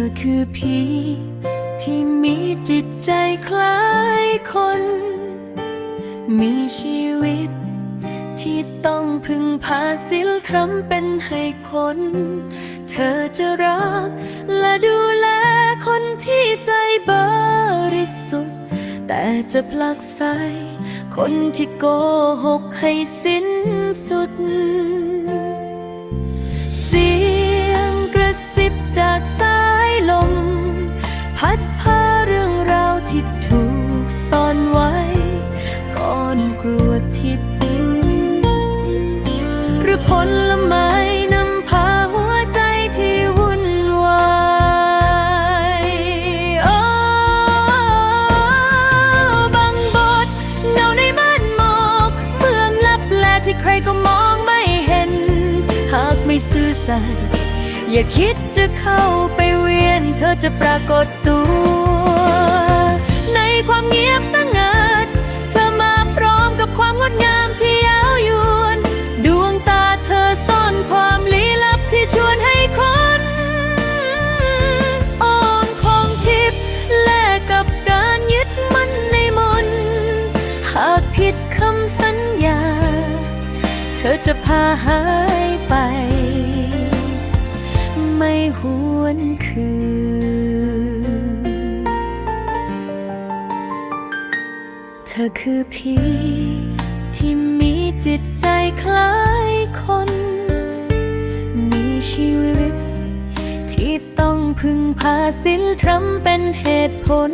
อคือผีที่มีจิตใจคล้ายคน มีชีวิตที่ต้องพึ่งพาสิลทรัมเป็นให้คน เธอจะรักและดูแลคนที่ใจบริสุทธิ์ แต่จะผลักไสคนที่โกหกให้สิ้นสุด ลไม้นำพาหัวใจที่วุ่นวายโอ้บางบทเงาในม่านหมอกเมืองลับแลที่ใครก็มองไม่เห็น หากไม่ซื่อสัตย์อย่าคิดจะเข้าไปเวียน เธอจะปรากฏตัว ในความเงียบสงัด เธอมาพร้อมกับความงดงามที่ำสัญญา เธอจะพาหายไป ไม่หวนคืน เธอคือผีที่มีจิตใจคล้ายคน มีชีวิต ที่ต้องพึ่งพาสิลทรัมเป็นเหตุผล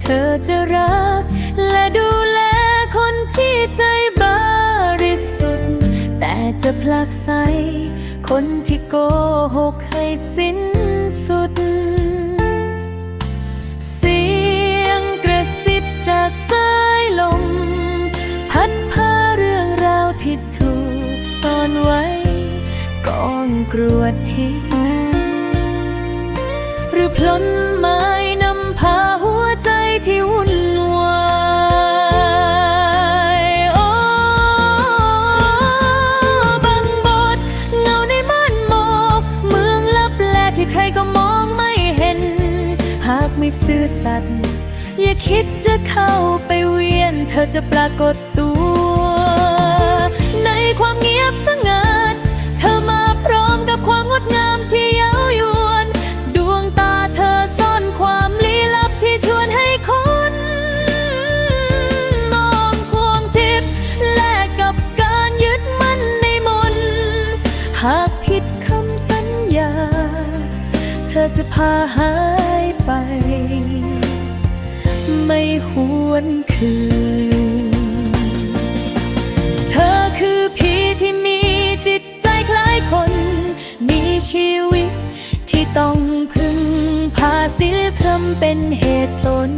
เธอจะรักและดูแล คนที่ใจบริสุทธิ์ แต่จะผลักไสคนที่โกหกให้สิ้นสุด เสียงกระซิบจากสายลม พัดพาเรื่องราวที่ถูกซ่อนไว้กองกรวดทิพย์หรือพลนม้น ซื่อสัตย์อย่าคิดจะเข้าไปเวียน เธอจะปรากฏตัว ในความเงียบสงัด เธอมาพร้อมกับความงดงามที่เย้ายวน ดวงตาเธอซ่อนความลี้ลับที่ชวนให้คนมองควงทิพย์แลกกับการยึดมั่นในมน หากผิดคำสัญญา เธอจะพาหา ไป ไม่หวนคืน เธอคือผีที่มีจิตใจคล้ายคน มีชีวิตที่ต้องพึ่งพาศีลธรรมเป็นเหตุผล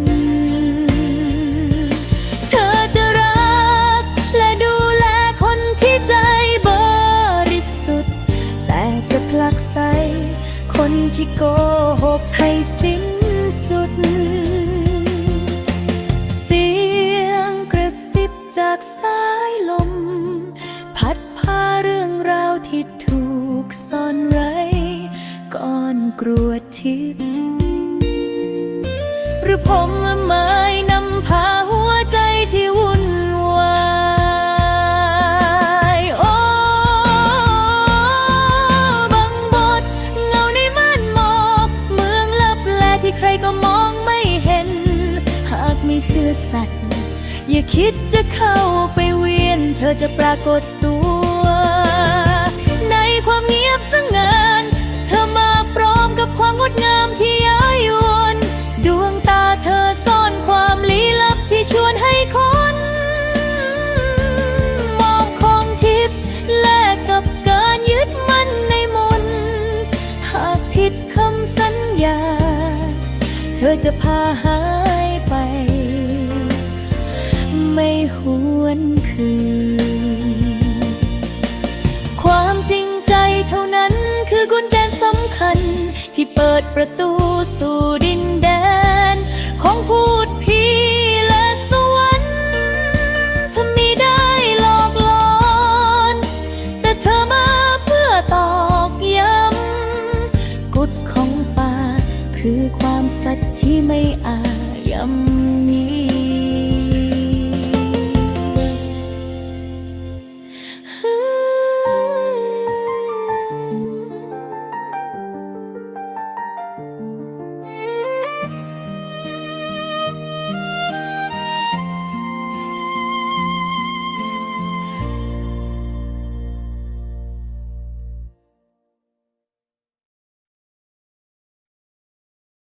เธอจะรักและดูแลคนที่ใจบริสุทธิ์แต่จะผลักไสคนที่โกหกให้สิ้น สุด เสียงกระซิบจากสายลม พัดพาเรื่องราวที่ถูกซ่อนไว้ก่อนกรวดทิพย์หรือผมไม้ อสัตย์อย่าคิดจะเข้าไปเวียน เธอจะปรากฏตัว ในความเงียบสงัดเธอมาพร้อมกับความงดงามที่ย้ายยวนดวงตาเธอซ่อนความลี้ลับที่ชวนให้คนมองของทิพย์แลกกับการยึดมั่นในมนหากผิดคำสัญญา เธอจะพาหา วนคืน ความจริงใจเท่านั้นคือกุญแจสำคัญ ที่เปิดประตูสู่ดินแดน ของพูดผีและสวรรค์ถ้ามีได้หลอกหลอน แต่เธอมาเพื่อตอกย้ำกฎของป่า คือความสัตย์ที่ไม่อาจยำยี